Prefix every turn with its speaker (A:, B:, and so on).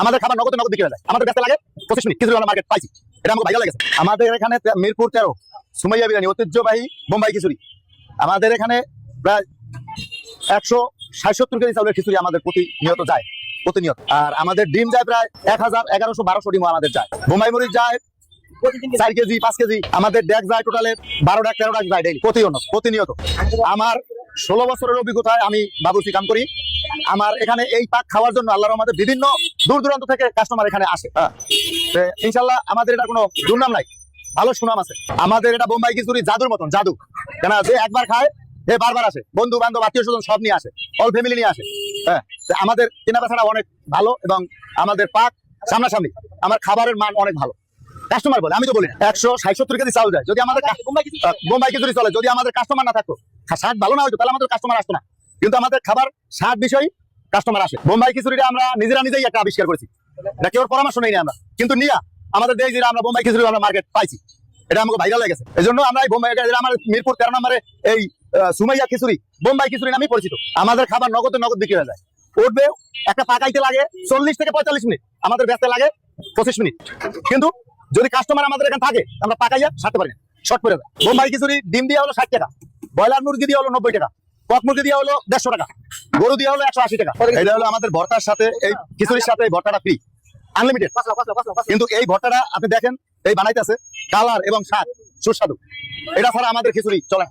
A: আমাদের খাবার নগদ নগদ বিক্রি যায় আমাদের ব্যস্ত লাগে, পঁচিশ মিনিট। কিছু মার্কেট পাইছি। এটা আমাকে ভাইরাল লেগেছে আমাদের এখানে মিরপুর তেরো, সুমাইয়া বিরিয়ানি, ঐতিহ্যবাহী বোম্বাই খিচুড়ি। আমাদের এখানে প্রায় একশো ষাট সত্তর কেজি চাউলের খিচুড়ি আমাদের প্রতিনিয়ত যায়, প্রতিনিয়ত। আর আমাদের ডিম যায় প্রায় এক হাজার এগারোশো বারোশো ডিমও আমাদের যায়। বোম্বাই মরিচ যায় চার কেজি, পাঁচ কেজি। আমাদের ডেক যায় টোটালে বারো ডাক, তেরো ডাক যায় ডেইলি প্রতিনিয়ত প্রতিনিয়ত। আমার ষোলো বছরের অভিজ্ঞতায় আমি বাবুসি কাম করি। আমার এখানে এই পাক খাওয়ার জন্য আল্লাহর আমাদের বিভিন্ন দূর দূরান্ত থেকে কাস্টমার এখানে আসে। হ্যাঁ। ইনশাল্লাহ আমাদের এটা কোনো দুর্নাম নাই। ভালো সুনাম আছে। আমাদের এটা বোম্বাই খিচুড়ি জাদুর মতন জাদু। কেন যে একবার খায় সে বারবার আসে। বন্ধু বান্ধব আত্মীয় স্বজন সব নিয়ে আসে। অল ফ্যামিলি নিয়ে আসে। হ্যাঁ। আমাদের কেনা বেচাটা অনেক ভালো এবং আমাদের পাক সামনাসামনি। আমার খাবারের মান অনেক ভালো। কাস্টমার বলে আমি তো বলি একশো ষাট সত্তর কেজি চাল যায়। যদি আমাদের বোম্বাই খিচুড়ি চলে যদি আমাদের কাস্টমার না থাকতো খা- ভালো না হতো তাহলে আমাদের কাস্টমার আসতো না। কিন্তু আমাদের খাবার স্বাদ বিষয় কাস্টমার আসে। বোম্বাই খিচুড়িটা আমরা নিজেরা নিজেই একটা আবিষ্কার করেছি। এটা কেউ পরামর্শ নেই আমরা। কিন্তু নিয়া, আমাদের দেশ যে আমরা বোম্বাই খিচুড়ি আমরা মার্কেট পাইছি। এটা আমাকে ভাইরাল হয়ে গেছে। এই জন্য আমরা এই বোম্বাই এটা আমার মিরপুর তেরো নম্বরে এই সুমাইয়া খিচুড়ি, বোম্বাই খিচুড়ি নামে পরিচিত। আমাদের খাবার নগদ নগদ বিক্রি হয়ে যায়। উঠবে, একটা পাকাইতে লাগে, চল্লিশ থেকে পঁয়তাল্লিশ মিনিট। আমাদের ব্যস্ত লাগে পঁচিশ মিনিট। কিন্তু যদি কাস্টমার আমাদের এখানে থাকে, আমরা পাকাইয়া সারতে পারি না। শর্ট করে দেয়। বোম্বাই খিচুড়ি, ডিম দিয়ে হলো ষাট টাকা। ব্রয়লার মুরগি দিয়ে হলো নব্বই টাকা। কক মুরগি দিয়ে হলো দেড়শো টাকা। গরু দেওয়া হলো একশো আশি টাকা। এটা হলো আমাদের ভর্তার সাথে এই খিচুড়ির সাথে এই ভর্তাটা ফ্রি আনলিমিটেড কিন্তু এই ভর্তাটা আপনি দেখেন এই বানাইতেছে কালার এবং স্বাদ সুস্বাদু। এটা ছাড়া আমাদের খিচুড়ি চলে